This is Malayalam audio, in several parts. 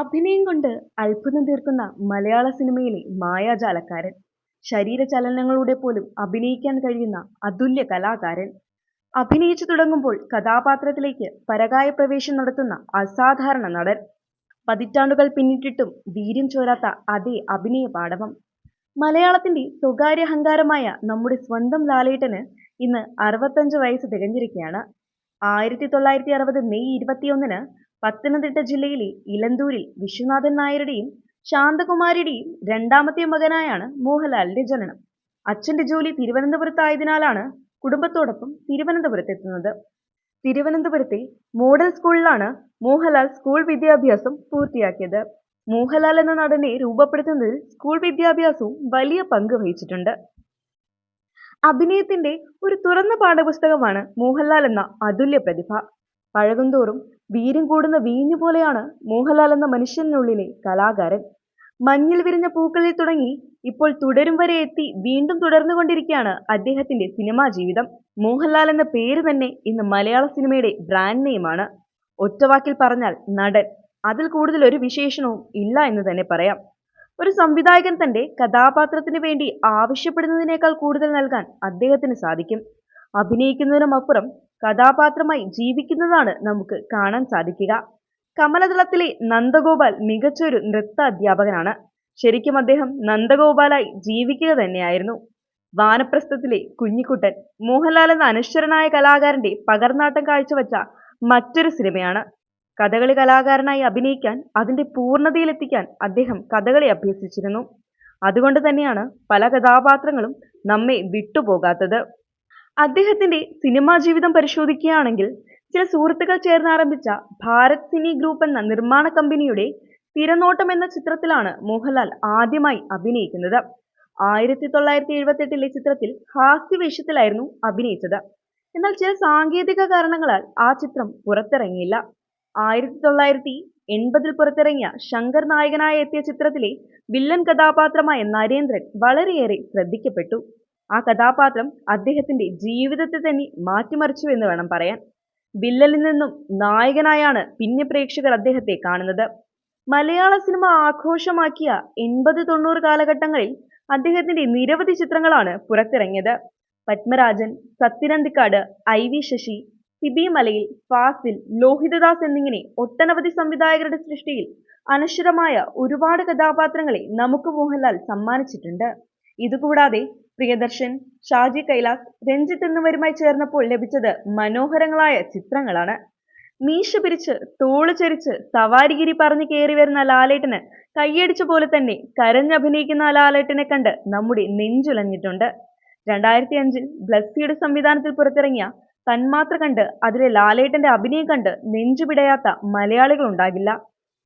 അഭിനയം കൊണ്ട് അത്ഭുതം തീർക്കുന്ന മലയാള സിനിമയിലെ മായാജാലക്കാരൻ. ശരീരചലനങ്ങളുടെ പോലും അഭിനയിക്കാൻ കഴിയുന്ന അതുല്യ കലാകാരൻ. അഭിനയിച്ചു തുടങ്ങുമ്പോൾ കഥാപാത്രത്തിലേക്ക് പരകായ പ്രവേശം നടത്തുന്ന അസാധാരണ നടൻ. പതിറ്റാണ്ടുകൾ പിന്നിട്ടിട്ടും വീര്യം ചോരാത്ത അതേ അഭിനയ പാടവം. മലയാളത്തിന്റെ സ്വകാര്യ അഹങ്കാരമായ നമ്മുടെ സ്വന്തം ലാലേട്ടന് ഇന്ന് അറുപത്തഞ്ച് വയസ്സ് തികഞ്ഞിരിക്കുകയാണ്. ആയിരത്തി തൊള്ളായിരത്തി അറുപത് മെയ് ഇരുപത്തിയൊന്നിന് പത്തനംതിട്ട ജില്ലയിലെ ഇലന്തൂരിൽ വിശ്വനാഥൻ നായരുടെയും ശാന്തകുമാരിയുടെയും രണ്ടാമത്തെ മകനായാണ് മോഹൻലാലിന്റെ ജനനം. അച്ഛന്റെ ജോലി തിരുവനന്തപുരത്തായതിനാലാണ് കുടുംബത്തോടൊപ്പം തിരുവനന്തപുരത്തെത്തുന്നത്. തിരുവനന്തപുരത്തെ മോഡൽ സ്കൂളിലാണ് മോഹൻലാൽ സ്കൂൾ വിദ്യാഭ്യാസം പൂർത്തിയാക്കിയത്. മോഹൻലാൽ എന്ന നടനെ രൂപപ്പെടുത്തുന്നതിൽ സ്കൂൾ വിദ്യാഭ്യാസവും വലിയ പങ്ക് വഹിച്ചിട്ടുണ്ട്. അഭിനയത്തിന്റെ ഒരു തുറന്ന പാഠപുസ്തകമാണ് മോഹൻലാൽ എന്ന അതുല്യ പ്രതിഭ. പഴകുന്തോറും വീര്യം കൂടുന്ന വീഞ്ഞു പോലെയാണ് മോഹൻലാൽ എന്ന മനുഷ്യനുള്ളിലെ കലാകാരൻ. മഞ്ഞിൽ വിരിഞ്ഞ പൂക്കളിൽ തുടങ്ങി ഇപ്പോൾ തുടരും വരെ എത്തി വീണ്ടും തുടർന്നുകൊണ്ടിരിക്കുകയാണ് അദ്ദേഹത്തിന്റെ സിനിമാ ജീവിതം. മോഹൻലാൽ എന്ന പേര് തന്നെ ഇന്ന് മലയാള സിനിമയുടെ ബ്രാൻഡ് നെയിമാണ് ഒറ്റവാക്കിൽ പറഞ്ഞാൽ നടൻ. അതിൽ കൂടുതൽ ഒരു വിശേഷണവും ഇല്ല എന്ന് തന്നെ പറയാം. ഒരു സംവിധായകൻ തന്റെ കഥാപാത്രത്തിന് വേണ്ടി ആവശ്യപ്പെടുന്നതിനേക്കാൾ കൂടുതൽ നൽകാൻ അദ്ദേഹത്തിന് സാധിക്കും. അഭിനയിക്കുന്നതിനുമപ്പുറം കഥാപാത്രമായി ജീവിക്കുന്നതാണ് നമുക്ക് കാണാൻ സാധിക്കുക. കമലദളത്തിലെ നന്ദഗോപാൽ മികച്ചൊരു നൃത്ത അധ്യാപകനാണ്. ശരിക്കും അദ്ദേഹം നന്ദഗോപാലായി ജീവിക്കുക തന്നെയായിരുന്നു. വാനപ്രസ്ഥത്തിലെ കുഞ്ഞിക്കുട്ടൻ മോഹൻലാൽ എന്ന അനശ്വരനായ കലാകാരന്റെ പകർന്നാട്ടം കാഴ്ചവെച്ച മറ്റൊരു സിനിമയാണ്. കഥകളി കലാകാരനായി അഭിനയിക്കാൻ അതിന്റെ പൂർണതയിലെത്തിക്കാൻ അദ്ദേഹം കഥകളി അഭ്യസിച്ചിരുന്നു. അതുകൊണ്ട് തന്നെയാണ് പല കഥാപാത്രങ്ങളും നമ്മെ വിട്ടുപോകാത്തത്. അദ്ദേഹത്തിന്റെ സിനിമാ ജീവിതം പരിശോധിക്കുകയാണെങ്കിൽ ചില സുഹൃത്തുക്കൾ ചേർന്ന് ആരംഭിച്ച ഭാരത് സിനി ഗ്രൂപ്പ് എന്ന നിർമ്മാണ കമ്പനിയുടെ തിരനോട്ടം എന്ന ചിത്രത്തിലാണ് മോഹൻലാൽ ആദ്യമായി അഭിനയിക്കുന്നത്. ആയിരത്തി തൊള്ളായിരത്തി എഴുപത്തെട്ടിലെ ചിത്രത്തിൽ ഹാസ്യവേഷത്തിലായിരുന്നു അഭിനയിച്ചത്. എന്നാൽ ചില സാങ്കേതിക കാരണങ്ങളാൽ ആ ചിത്രം പുറത്തിറങ്ങിയില്ല. ആയിരത്തി തൊള്ളായിരത്തി എൺപതിൽ പുറത്തിറങ്ങിയ ശങ്കർ നായകനായി എത്തിയ ചിത്രത്തിലെ വില്ലൻ കഥാപാത്രമായ നരേന്ദ്രൻ വളരെയേറെ ശ്രദ്ധിക്കപ്പെട്ടു. ആ കഥാപാത്രം അദ്ദേഹത്തിന്റെ ജീവിതത്തെ തന്നെ മാറ്റിമറിച്ചു എന്ന് വേണം പറയാൻ. വില്ലനിൽ നിന്നും നായകനായാണ് പിന്നെ പ്രേക്ഷകർ അദ്ദേഹത്തെ കാണുന്നത്. മലയാള സിനിമ ആഘോഷമാക്കിയ എൺപത് തൊണ്ണൂറ് കാലഘട്ടങ്ങളിൽ അദ്ദേഹത്തിന്റെ നിരവധി ചിത്രങ്ങളാണ് പുറത്തിറങ്ങിയത്. പത്മരാജൻ സത്യനന്ദിക്കാട് ഐ വി ശശി സിബി മലയിൽ ഫാസിൽ ലോഹിതദാസ് എന്നിങ്ങനെ ഒട്ടനവധി സംവിധായകരുടെ സൃഷ്ടിയിൽ അനശ്വരമായ ഒരുപാട് കഥാപാത്രങ്ങളെ നമുക്ക് മോഹൻലാൽ സമ്മാനിച്ചിട്ടുണ്ട്. ഇതുകൂടാതെ പ്രിയദർശൻ ഷാജി കൈലാസ് രഞ്ജിത്ത് എന്നിവരുമായി ചേർന്നപ്പോൾ ലഭിച്ചത് മനോഹരങ്ങളായ ചിത്രങ്ങളാണ്. മീശ പിരിച്ച് തോൾ ചരിച്ച് സവാരിഗിരി പറഞ്ഞു കയറി വരുന്ന ലാലേട്ടന് കൈയടിച്ച പോലെ തന്നെ കരഞ്ഞഭിനയിക്കുന്ന ലാലേട്ടനെ കണ്ട് നമ്മുടെ നെഞ്ചുലഞ്ഞിട്ടുണ്ട്. രണ്ടായിരത്തി അഞ്ചിൽ ബ്ലസ്സിയുടെ സംവിധാനത്തിൽ പുറത്തിറങ്ങിയ തന്മാത്ര കണ്ട് അതിലെ ലാലേട്ടന്റെ അഭിനയം കണ്ട് നെഞ്ചുപിടയാത്ത മലയാളികൾ ഉണ്ടാകില്ല.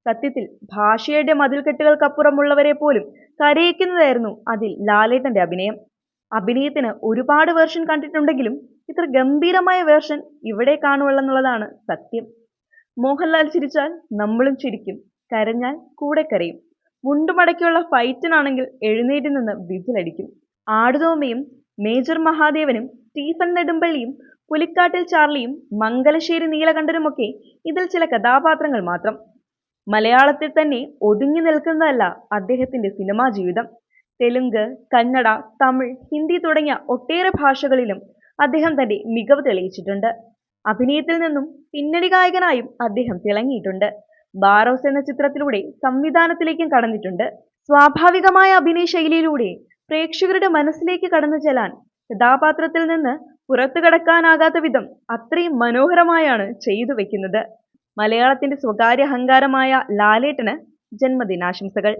സത്യത്തിൽ ഭാഷയുടെ മതിൽക്കെട്ടുകൾക്കപ്പുറമുള്ളവരെ പോലും കരയിക്കുന്നതായിരുന്നു അതിൽ ലാലേട്ടന്റെ അഭിനയം. അഭിനയത്തിന് ഒരുപാട് വേർഷൻ കണ്ടിട്ടുണ്ടെങ്കിലും ഇത്ര ഗംഭീരമായ വേർഷൻ ഇവിടെ കാണുവള്ളെന്നുള്ളതാണ് സത്യം. മോഹൻലാൽ ചിരിച്ചാൽ നമ്മളും ചിരിക്കും. കരഞ്ഞാൽ കൂടെ കരയും. മുണ്ടുമടക്കിയുള്ള ഫൈറ്റിനാണെങ്കിൽ എഴുന്നേറ്റ് നിന്ന് വിജിലടിക്കും ആടുതോമയും മേജർ മഹാദേവനും സ്റ്റീഫൻ നെടുമ്പള്ളിയും പുലിക്കാട്ടിൽ ചാർലിയും മംഗലശ്ശേരി നീലകണ്ഠനുമൊക്കെ ഇതിൽ ചില കഥാപാത്രങ്ങൾ മാത്രം. മലയാളത്തിൽ തന്നെ ഒതുങ്ങി നിൽക്കുന്നതല്ല അദ്ദേഹത്തിന്റെ സിനിമാ ജീവിതം. തെലുങ്ക് കന്നഡ തമിഴ് ഹിന്ദി തുടങ്ങിയ ഒട്ടേറെ ഭാഷകളിലും അദ്ദേഹം തന്റെ മികവ് തെളിയിച്ചിട്ടുണ്ട്. അഭിനയത്തിൽ നിന്നും പിന്നണി ഗായകനായും അദ്ദേഹം തിളങ്ങിയിട്ടുണ്ട്. ബാറോസ് എന്ന ചിത്രത്തിലൂടെ സംവിധാനത്തിലേക്കും കടന്നിട്ടുണ്ട്. സ്വാഭാവികമായ അഭിനയ ശൈലിയിലൂടെ പ്രേക്ഷകരുടെ മനസ്സിലേക്ക് കടന്നു ചെല്ലാൻ കഥാപാത്രത്തിൽ നിന്ന് പുറത്തു കടക്കാനാകാത്ത വിധം അത്രയും മനോഹരമായാണ് ചെയ്തു വെക്കുന്നത്. മലയാളത്തിന്റെ സ്വകാര്യ അഹങ്കാരമായ ലാലേട്ടന് ജന്മദിനാശംസകൾ.